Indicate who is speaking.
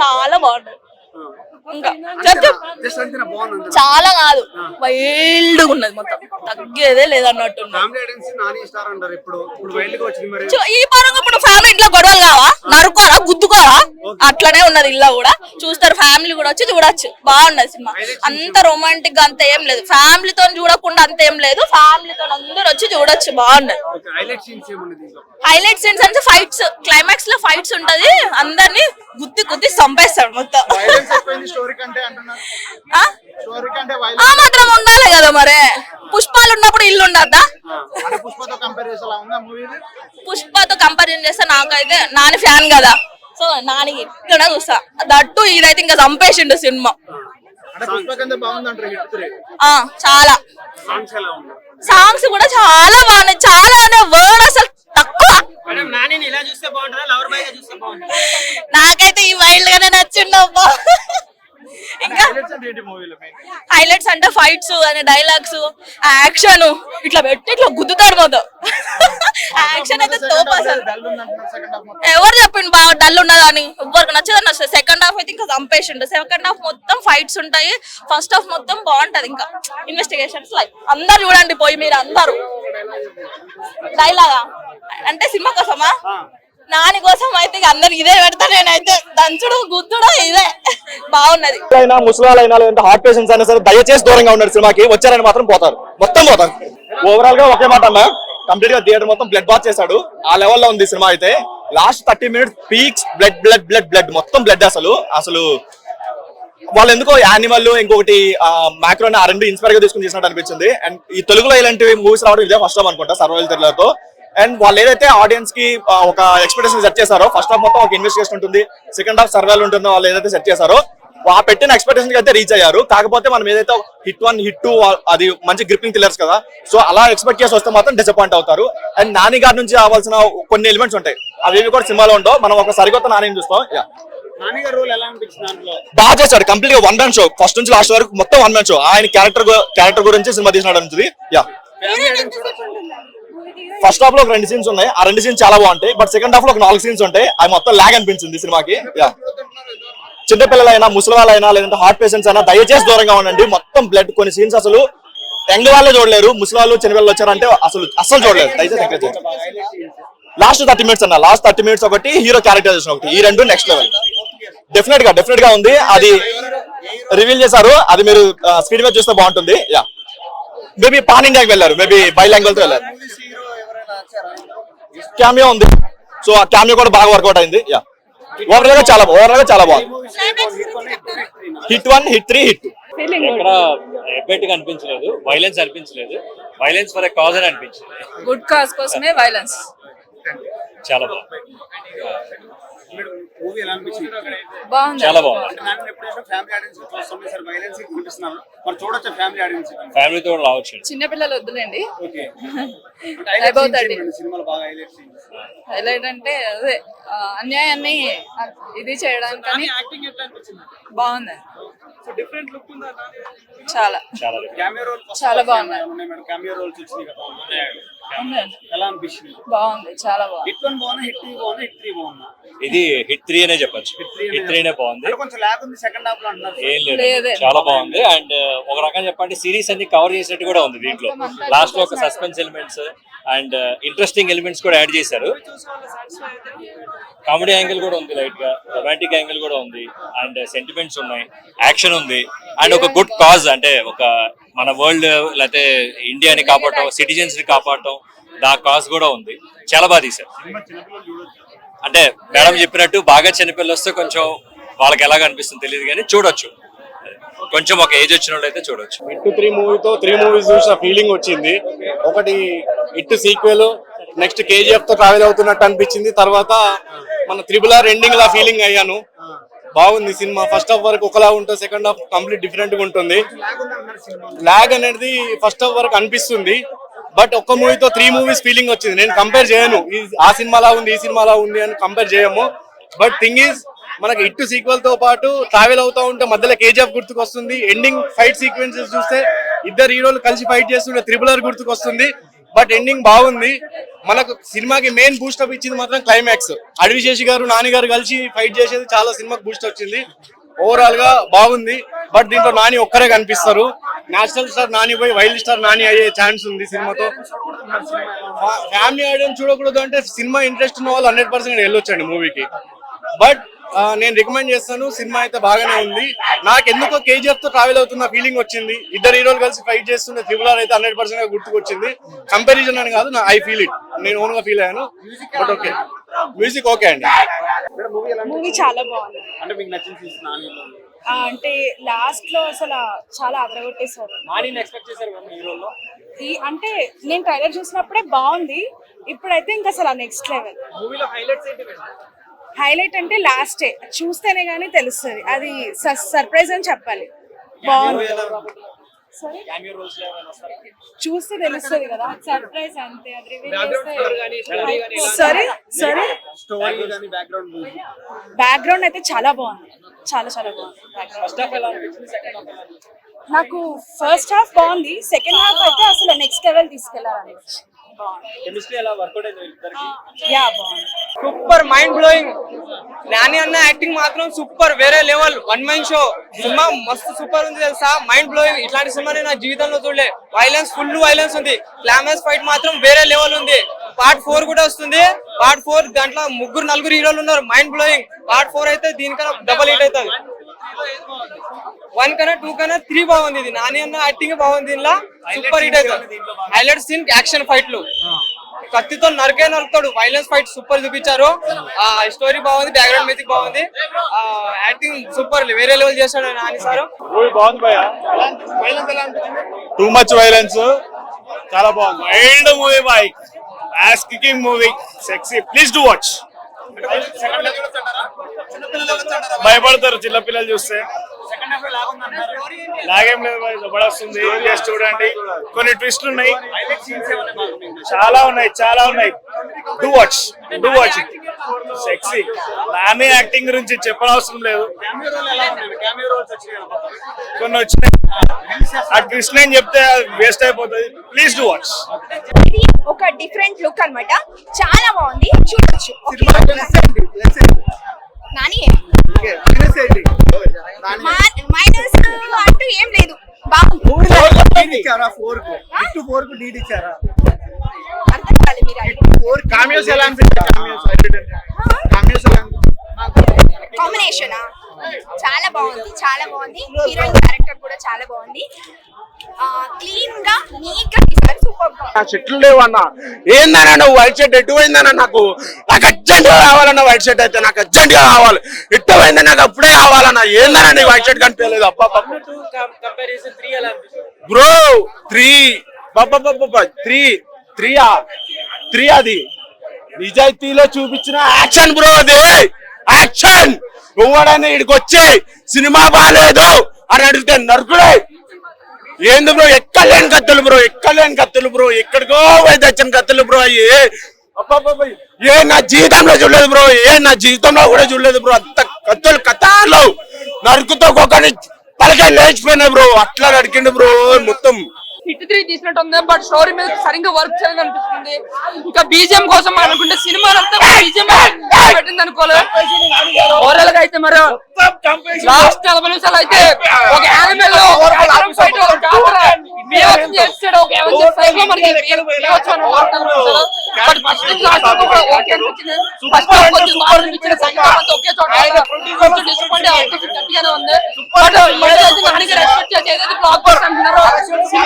Speaker 1: చాలా బాగుంటుంది. ఇంకా చాలా కాదు వైల్డ్ ఉన్నది మొత్తం. తగ్గేదే లేదన్నట్టు
Speaker 2: ఫ్యామిలీ ఐడెన్సీ నాని స్టార్ అంటారు ఇప్పుడు. ఇప్పుడు వైల్డ్గా వచ్చింది మరి.
Speaker 1: చూ- ఈ పరంగా ఇప్పుడు ఫ్యామిలీ ఇంట్లో గొడవలు కావా నరుకోరా గుద్దుకోరా? అట్లనే ఉన్నది ఇల్లు కూడా. చూస్తారు ఫ్యామిలీ కూడా వచ్చి చూడొచ్చు బాగున్నది సినిమా. అంత రొమాంటిక్గా అంత ఏం లేదు. ఫ్యామిలీతో చూడకుండా అంత ఏం లేదు. ఫ్యామిలీతో అందరూ వచ్చి చూడొచ్చు బాగున్నది.
Speaker 2: హైలైట్ సీన్స్ ఏమున్నది దీంట్లో?
Speaker 1: హైలైట్ సీన్స్ అంటే ఫైట్స్ క్లైమాక్స్లో ఫైట్స్ ఉంటది. అందరిని గుద్ది గుద్ది చంపేస్తాడు మొత్తం. ఆ?
Speaker 2: స్టోరీ కంటే
Speaker 1: ఆ
Speaker 2: వైలెన్స్
Speaker 1: మాత్రం ఉండాలి కదా మరి. పుష్పాలు ఉన్నప్పుడు ఇల్లు ఉండద్దా?
Speaker 2: పుష్పతో
Speaker 1: కంపారిజన్ చేస్తే? నాకైతే నాని ఫ్యాన్ కదా. సో నాని ఇక్కడ చూస్తా? దట్టు ఇదైతే ఇంకా చంపేసిండు సినిమా. చాలా.
Speaker 2: సాంగ్స్ ఎలా ఉంది
Speaker 1: సాంగ్స్ కూడా చాలా బాగున్నాయి. చాలా అనే వర్డ్ అసలు తక్కువ.
Speaker 3: మేడం నాని ఇలా చూస్తే బాగుంటుందా? లవర్ బాయ్గా చూస్తే బాగుంటుందా?
Speaker 1: నాకైతే ఈ వైల్డ్ గానే నచ్చిండు ఇంకా
Speaker 2: హైలైట్స్ అంటే
Speaker 1: ఫైట్స్ అనే డైలాగ్స్ యాక్షన్ ఇట్లా పెట్టి ఇట్లా గుద్దుతాడు మొత్తం. యాక్షన్ అయితే తోపు అసలు. ఎవరు చెప్పిండు బాగా డల్ ఉన్నదని ఎవరికి నచ్చదని నచ్చదు సెకండ్ హాఫ్ అయితే ఇంకా చంపేసిండు. సెకండ్ హాఫ్ మొత్తం ఫైట్స్ ఉంటాయి. ఫస్ట్ హాఫ్ మొత్తం బాగుంటది ఇంకా. ఇన్వెస్టిగేషన్స్ లైక్ అందరు చూడండి పోయి మీరు అందరు. డైలాగా అంటే సినిమా కోసమా? నాని కోసం అయితే ఇక అందరు ఇదే పెడతా నేనైతే దంచుడు గుద్దుడు ఇదే. బాగున్నది.
Speaker 4: అయినా ముసలాలైనా లేదంటే హార్ట్ పేషెంట్స్ అయినా సరే దయచేసి దూరంగా ఉన్నారు సినిమాకి. వచ్చారని మాత్రం పోతారు. మొత్తం పోతారు. ఓవరాల్గా ఒకే మాట అన్న కంప్లీట్గా థియేటర్ మొత్తం బ్లడ్ బాత్ చేశాడు. ఆ లెవెల్లో ఉంది సినిమా అయితే. Last thirty minutes peaks blood blood blood blood మొత్తం బ్లడ్ అసలు. అసలు వాళ్ళు ఎందుకో యానిమల్ ఇంకొకటి మ్యాక్రోన్ ఆ రెండు ఇన్స్పైర్గా తీసుకుని చేసినట్టు అనిపించింది. అండ్ ఈ తెలుగులో ఇలాంటి మూవీస్ రావడం ఇదే ఫస్ట్ టైం అనుకుంటా సర్వైవల్ థ్రిల్లర్తో అండ్ వాళ్ళు ఏదైతే ఆడియన్స్కి ఒక ఎక్స్పెక్టేషన్ సెట్ చేశారో ఫస్ట్ హాఫ్ మొత్తం ఒక ఇన్వెస్టిగేషన్ ఉంటుంది. సెకండ్ హాఫ్ సర్వైవల్ ఉంటుందో వాళ్ళు ఏదైతే సెట్ చేశారో ఆ పెట్టిన ఎక్స్పెక్టేషన్ అయితే రీచ్ అయ్యారు. కాకపోతే మనం ఏదైతే హిట్ వన్ హిట్ టూ అది మంచి గ్రిప్పింగ్ థ్రిల్లర్స్ కదా. సో అలా ఎక్స్పెక్ట్ చేసి వస్తే మాత్రం డిసప్పాయింట్ అవుతారు. అండ్ నాని గారి నుంచి రావాల్సిన కొన్ని ఎలిమెంట్స్ ఉంటాయి. అవి కూడా సినిమాలో ఉండవు. మనం ఒక సరికొత్త నాని చూస్తాం బాగా చేశాడు. కంప్లీట్గా వన్ మ్యాన్ షో ఫస్ట్ నుంచి లాస్ట్ వరకు మొత్తం వన్ మ్యాన్ షో ఆయన క్యారెక్టర్ క్యారెక్టర్ గురించి సినిమా తీసినాడు యా ఫస్ట్ హాఫ్లో ఒక రెండు సీన్స్ ఉన్నాయి. ఆ రెండు సీన్స్ చాలా బాగుంటాయి. బట్ సెకండ్ హాఫ్లో ఒక నాలుగు సీన్స్ ఉంటాయి. అవి మొత్తం లాగ్ అనిపించింది సినిమాకి. యా చిన్నపిల్లలైనా ముసలి వాళ్ళైనా లేదంటే హార్ట్ పేషెంట్స్ అయినా దయచేసి దూరంగా ఉండండి. మొత్తం బ్లడ్ కొన్ని సీన్స్ అసలు యంగ్ వాళ్ళే చూడలేరు. ముసలి వాళ్ళు చిన్నపిల్లలు వచ్చారంటే అసలు అసలు చూడలేరు దయచేసి లాస్ట్ థర్టీ మినిట్స్ అన్న. లాస్ట్ థర్టీ మినిట్స్ ఒకటి హీరో క్యారెక్టరైజేషన్ ఒకటి. ఈ రెండు నెక్స్ట్ లెవెల్ డెఫినెట్గా డెఫినెట్గా ఉంది. అది రివీల్ చేశారు. అది మీరు స్క్రీన్ మీద చూస్తే బాగుంటుంది. యా మేబీ పాన్ ఇండియాకి వెళ్ళారు. మేబీ బై లాంగ్వేజ్ వెళ్ళారు. క్యామియో ఉంది. సో ఆ క్యామియో కూడా బాగా వర్కౌట్ అయింది. యా ఓవరాల్గా చాలా ఓవరాల్గా చాలా బాగుంది hit one hit three hit
Speaker 5: ఎక్కడ ఎబ్బెట్గా అనిపించలేదు వైలెన్స్ అనిపించలేదు. వైలెన్స్ ఫర్ ఎ కాజ్ అని అనిపించింది
Speaker 6: గుడ్ కాజ్ కోసమే వైలెన్స్
Speaker 5: చాలా బాగుంది చాలా బాగుంది. ఫ్యామిలీతో రావచ్చు
Speaker 6: చిన్నపిల్లలు వద్దులేండి.
Speaker 2: హైలైట్
Speaker 6: అంటే అదే అన్యాయాన్ని ఇది చేయడానికి బాగుంది.
Speaker 2: సో డిఫరెంట్ లుక్ ఉందా
Speaker 6: చాలా.
Speaker 5: చాలా
Speaker 6: బాగున్నాయి.
Speaker 2: ఉన్నాయి మేడం కెమెరా రోల్స్ వచ్చినాయి కదా
Speaker 6: ఉందండి.
Speaker 2: ఎలా అనిపించింది?
Speaker 6: బాగుంది చాలా బాగుంది.
Speaker 2: హిట్ వన్ బాగున్నా హిట్ టూ బాగున్నా హిట్ త్రీ బాగున్నా?
Speaker 5: ఇది హిట్ త్రీ అనే చెప్పొచ్చు. హిట్ బాగుంది.
Speaker 2: కొంచెం ఉంది సెకండ్ హాఫ్లో అంటున్నారు.
Speaker 5: ఏం లేదు. చాలా బాగుంది. అండ్ ఒక రకంగా చెప్పండి సిరీస్ అన్ని కవర్ చేసినట్టు కూడా ఉంది దీంట్లో. లాస్ట్లో ఒక suspense elements and interesting elements కూడా యాడ్ చేశారు. కామెడీ యాంగిల్ కూడా ఉంది లైట్గా. రొమాంటిక్ యాంగిల్ కూడా ఉంది. అండ్ సెంటిమెంట్స్ ఉన్నాయి. యాక్షన్ ఉంది. అండ్ ఒక గుడ్ కాజ్ అంటే ఒక మన వరల్డ్ లేకపోతే ఇండియాని కాపాడటం సిటిజన్స్ని కాపాడటం దా కాజ్ కూడా ఉంది. చాలా బాగా తీశారు. అంటే మేడం చెప్పినట్టు బాగా చిన్నపిల్లలు వస్తే కొంచెం వాళ్ళకి ఎలాగ అనిపిస్తుంది తెలియదు కానీ చూడొచ్చు. కొంచెం ఒక ఏజ్ వచ్చిన వాళ్ళు అయితే చూడొచ్చు.
Speaker 7: ఇటు త్రీ మూవీతో త్రీ మూవీస్ చూసిన ఫీలింగ్ వచ్చింది. ఒకటి ఇట్ సీక్వెల్ నెక్స్ట్ కేజీఎఫ్తో ట్రావెల్ అవుతున్నట్టు అనిపించింది. తర్వాత మన త్రిబుల్ ఆర్ ఎండింగ్ లా ఫీలింగ్ అయ్యాను. బాగుంది సినిమా. ఫస్ట్ హాఫ్ వరకు ఒకలా ఉంటుంది సెకండ్ హాఫ్ కంప్లీట్ డిఫరెంట్గా ఉంటుంది. లాగ్ అనేది ఫస్ట్ హాఫ్ వరకు అనిపిస్తుంది. బట్ ఒక్క మూవీతో త్రీ మూవీస్ ఫీలింగ్ వచ్చింది. నేను కంపేర్ చేయను. ఈ- ఆ సినిమాలా ఉంది ఈ సినిమాలా ఉంది అని కంపేర్ చేయము. బట్ థింగ్ ఈజ్ మనకి ఇట్టు సీక్వెల్తో పాటు ట్రావెల్ అవుతా ఉంటే మధ్యలో కేజీఎఫ్ గుర్తుకొస్తుంది. ఎండింగ్ ఫైట్ సీక్వెన్సెస్ చూస్తే ఇద్దరు హీరోలు కలిసి ఫైట్ చేస్తుంటే త్రిబుల్ ఆర్ గుర్తుకొస్తుంది. బట్ ఎండింగ్ బాగుంది. మనకు సినిమాకి మెయిన్ బూస్ట్ అప్ ఇచ్చింది మాత్రం క్లైమాక్స్ అడవిశేషి గారు నాని గారు కలిసి ఫైట్ చేసేది చాలా సినిమాకి బూస్ట్ వచ్చింది. ఓవరాల్గా బాగుంది. బట్ దీంట్లో నాని ఒక్కరే కనిపిస్తారు. నేషనల్ స్టార్ నాని పోయి వైల్డ్ స్టార్ నాని అయ్యే ఛాన్స్ ఉంది సినిమాతో. ఫ్యామిలీ ఆడియన్స్ చూడకూడదు అంటే సినిమా ఇంట్రెస్ట్ ఉన్న వాళ్ళు హండ్రెడ్ పర్సెంట్ వెళ్ళొచ్చండి మూవీకి బట్ నేను రికమెండ్ చేస్తాను. సినిమా అయితే బాగానే ఉంది. నాకు ఎందుకో కేజీఎఫ్తో ట్రావెల్ అవుతున్న ఫీలింగ్ వచ్చింది. ఇద్దరు హీరోలు కలిసి ఫైట్ చేస్తున్న త్రిబుల్ ఆర్ అయితే హండ్రెడ్ పర్సెంట్గా గుర్తుకొచ్చింది. కంపారిజన్ అని కాదు ఐ ఫీల్ ఇట్ నేను ఓన్గా ఫీల్ అయ్యాను. బట్ ఓకే మ్యూజిక్ ఓకే అండి.
Speaker 6: మూవీ చాలా బాగుంది.
Speaker 2: అంటే మీకు నచ్చిన సీన్స్ నానిలో
Speaker 6: అంటే లాస్ట్లో అసలు చాలా అదరగొట్టేశారు.
Speaker 3: నాని ఎక్స్పెక్ట్ చేశారు కదా హీరోలో
Speaker 6: ఈ అంటే నేను ట్రైలర్ చూసినప్పుడే బాగుంది. ఇప్పుడైతే ఇంకా అసలు నెక్స్ట్ లెవెల్
Speaker 3: మూవీలో హైలైట్స్ ఏంటి మేడం
Speaker 6: హైలైట్ అంటే లాస్టే చూస్తేనే గానీ తెలుస్తుంది. అది సర్ప్రైజ్ అని చెప్పాలి. బాగుంది. చూస్తే తెలుస్తుంది కదా. సర్ప్రైజ్ అంతే అది సరే సరే
Speaker 2: బ్యాక్గ్రౌండ్
Speaker 6: అయితే చాలా బాగుంది. చాలా చాలా బాగుంది. నాకు ఫస్ట్ హాఫ్ బాగుంది. సెకండ్ హాఫ్ అయితే అసలు నెక్స్ట్ లెవెల్ బాగుంది
Speaker 3: కెమిస్ట్రీ ఎలా వర్కౌట్ అయింది ఇద్దరికి
Speaker 6: యా బాగుంది.
Speaker 8: సూపర్ మైండ్ బ్లోయింగ్ నాని అన్న యాక్టింగ్ మాత్రం సూపర్ వేరే లెవెల్ వన్ మ్యాన్ షో సినిమా మస్తు సూపర్ ఉంది తెలుసా? మైండ్ బ్లోయింగ్ ఇట్లాంటి సినిమా నేను నా జీవితంలో చూడలే. వైలెన్స్ ఫుల్ వైలెన్స్ ఉంది. క్లామెస్ ఫైట్ మాత్రం వేరే లెవెల్ ఉంది. పార్ట్ ఫోర్ కూడా వస్తుంది. పార్ట్ ఫోర్ దాంట్లో ముగ్గురు నలుగురు హీరోలు ఉన్నారు. మైండ్ బ్లోయింగ్ పార్ట్ ఫోర్ అయితే దీనికన్నా డబల్ హిట్ అవుతుంది. వన్ కన్నా టూ కన్నా త్రీ బాగుంది ఇది. నాని అన్న యాక్టింగ్ బాగుంది ఇలా సూపర్ హిట్ అవుతుంది హైలైట్ సీన్ యాక్షన్ ఫైట్లు కత్తితో నరికే నరుకుతాడు. వైలెన్స్ ఫైట్ సూపర్ చూపించారు. ఆ స్టోరీ బాగుంది బ్యాక్గ్రౌండ్ మ్యూజిక్ బాగుంది. ఆ యాక్టింగ్ సూపర్ వేరే లెవెల్ చేశాడు నాని సార్.
Speaker 4: మూవీ బాగుంది భయ టూ మచ్ వైలెన్స్ చాలా బాగుంది. Mind movie boy ass kicking movie sexy please do watch భయపడతారు చిన్నపిల్లలు చూస్తే. లాగేం లేదు బాయ్ ఏం చూడండి. కొన్ని ట్విస్ట్లు ఉన్నాయి. చాలా ఉన్నాయి చాలా ఉన్నాయి. Do watch do watch sexy Nani acting గురించి చెప్పనవసరం లేదు. కొన్ని వచ్చినాయి. ఆ కృష్ణ నేను చెప్తే వేస్ట్ అయిపోతుంది. ప్లీజ్ డూ వాచ్
Speaker 9: ఒక డిఫరెంట్ లుక్ అన్నమాట. చాలా బాగుంది. చూడొచ్చు. నాని? మైనస్ అంటూ ఏం లేదు. కాంబినేషన్ చాలా బాగుంది చాలా బాగుంది. హీరోయిన్ క్యారెక్టర్ కూడా చాలా బాగుంది. క్లీన్గా నీట్గా ఇస్తారు
Speaker 7: సూపర్గా చెట్లు లేవన్నా. ఏందన్నా నువ్వు వైట్ షర్ట్ ఎటు పోయిందన్న నాకు? నాకు అర్జెంట్గా కావాలన్నా వైట్ షర్ట్ అయితే నాకు అర్జెంట్గా కావాలి. ఎట్టు పోయింది నాకు అప్పుడే కావాలన్నా. ఏందన్నా నీకు వైట్ షర్ట్ కనిపించలేదు? అప్ప
Speaker 3: బ్రో త్రీ బాబా
Speaker 7: బ్రో త్రీ త్రీ త్రీ అది. నిజాయితీలో చూపించిన యాక్షన్ బ్రో అది. యాక్షన్! ఎవడని ఇక్కడికి వచ్చి సినిమా బాగాలేదు అని అడిగితే నరుకుడే. ఏంది బ్రో ఎక్కలేని కత్తులు బ్రో ఎక్కలేని కత్తులు బ్రో ఎక్కడికో పోయి తెచ్చిన కత్తులు బ్రో అయ్యి. ఏ నా జీవితంలో చూడలేదు బ్రో ఏ నా జీవితంలో కూడా చూడలేదు బ్రో అంత కత్తులు కథాలు నరుకుతో ఒకని తలకాయ లేచిపోయినాయి బ్రో అట్లా నడికిండు బ్రో మొత్తం.
Speaker 10: హిట్ త్రీ తీసినట్టు ఉంది బట్ స్టోరీ మీద సరిగ్గా వర్క్ చేయలేదు అనిపిస్తుంది. ఇంకా బీజిఎం కోసం అనుకుంటే సినిమా అంతా బీజిఎం పెట్టింది అనుకోలేదు ఓవరాల్గా అయితే మరి లాస్ట్ నలభై నిమిషాలు అయితే ఒక యానిమల్ ఉంది. బట్ ఏదైతే మనకి రెస్పెక్ట్ చేసి ఏదైతే బ్లాక్